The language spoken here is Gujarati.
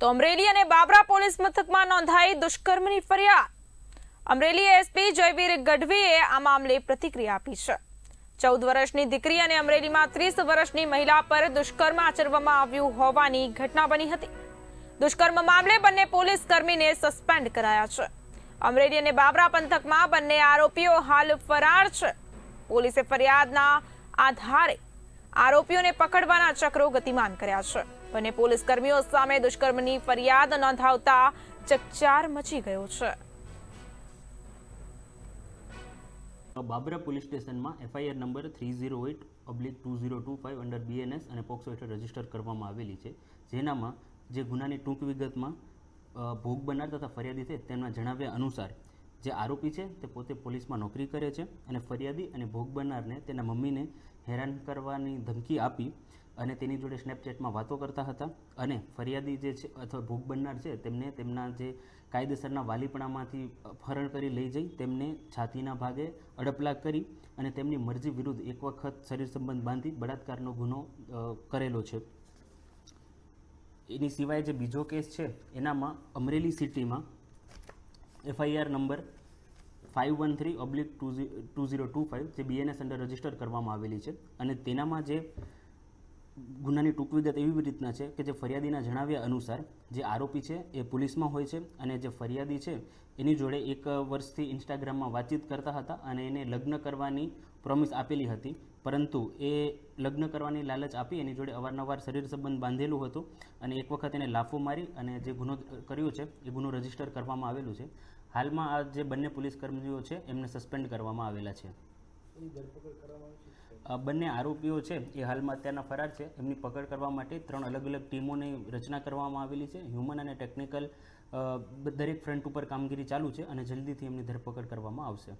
તો અમરેલી અને બાબરા પોલીસ મથકમાં નોંધાઈ દુષ્કર્મની ફરિયાદ. અમરેલી એસપી જયવીર ગઢવીએ આ મામલે પ્રતિક્રિયા આપી છે. ચૌદ વર્ષની દીકરી અને અમરેલીમાં ત્રીસ વર્ષની મહિલા પર દુષ્કર્મ આચરવામાં આવ્યું હોવાની ઘટના બની હતી. દુષ્કર્મ મામલે બંને પોલીસ કર્મીને સસ્પેન્ડ કરાયા છે. અમરેલી અને બાબરા પંથકમાં બંને આરોપીઓ હાલ ફરાર છે. પોલીસે ફરિયાદના આધારે આરોપીઓને પકડવાના ચક્રો ગતિમાન કર્યા છે. બંને પોલીસ કર્મીઓ સામે દુષ્કર્મની ફરિયાદ નોંધાવતા ચકચાર મચી ગયો છે. બાબરા પોલીસ સ્ટેશનમાં FIR number three zero eight oblique two zero two five under BNS અને પોક્સો હેઠળ રજિસ્ટર કરવામાં આવેલી છે. જેનામાં જે ગુનાની ટૂંક વિગતમાં ભોગ બનાર તથા ફરિયાદી છે તેમના જણાવ્યા અનુસાર જે આરોપી છે તે પોતે પોલીસમાં નોકરી કરે છે અને ફરિયાદી અને ભોગ બનનારને તેના મમ્મીને હેરાન કરવાની ધમકી આપી અને તેની જોડે સ્નેપચેટમાં વાતો કરતા હતા અને ફરિયાદી જે છે અથવા ભોગ બનનાર છે તેમને તેમના જે કાયદેસરના વાલીપણામાંથી અપહરણ કરી લઈ જઈ તેમને છાતીના ભાગે અડપલા કરી અને તેમની મરજી વિરુદ્ધ એક વખત શરીર સંબંધ બાંધી બળાત્કારનો ગુનો કરેલો છે. એની સિવાય જે બીજો કેસ છે, એનામાં અમરેલી સિટીમાં FIR number five one three oblique two zero two five જે બીએનએસ અંડર રજિસ્ટર કરવામાં આવેલી છે. અને તેનામાં જે ગુનાની ટૂંક વિગત એવી રીતના છે કે જે ફરિયાદીના જણાવ્યા અનુસાર જે આરોપી છે એ પોલીસમાં હોય છે અને જે ફરિયાદી છે એની જોડે એક વર્ષથી ઇન્સ્ટાગ્રામમાં વાતચીત કરતા હતા અને એને લગ્ન કરવાની પ્રોમિસ આપેલી હતી. પરંતુ એ લગ્ન કરવાની લાલચ આપી એની જોડે અવારનવાર શરીર સંબંધ બાંધેલું હતું અને એક વખત એને લાફો મારી અને જે ગુનો કર્યો છે એ ગુનો રજિસ્ટર કરવામાં આવેલું છે. હાલમાં આ જે બંને પોલીસ કર્મીઓ છે એમને સસ્પેન્ડ કરવામાં આવેલા છે. બંને આરોપીઓ છે, એ હાલમાં અત્યારના ફરાર છે. એમની પકડ કરવા માટે ત્રણ અલગ અલગ ટીમોની રચના કરવામાં આવેલી છે. હ્યુમન અને ટેકનિકલ દરેક ફ્રન્ટ ઉપર કામગીરી ચાલુ છે અને જલ્દીથી એમની ધરપકડ કરવામાં આવશે.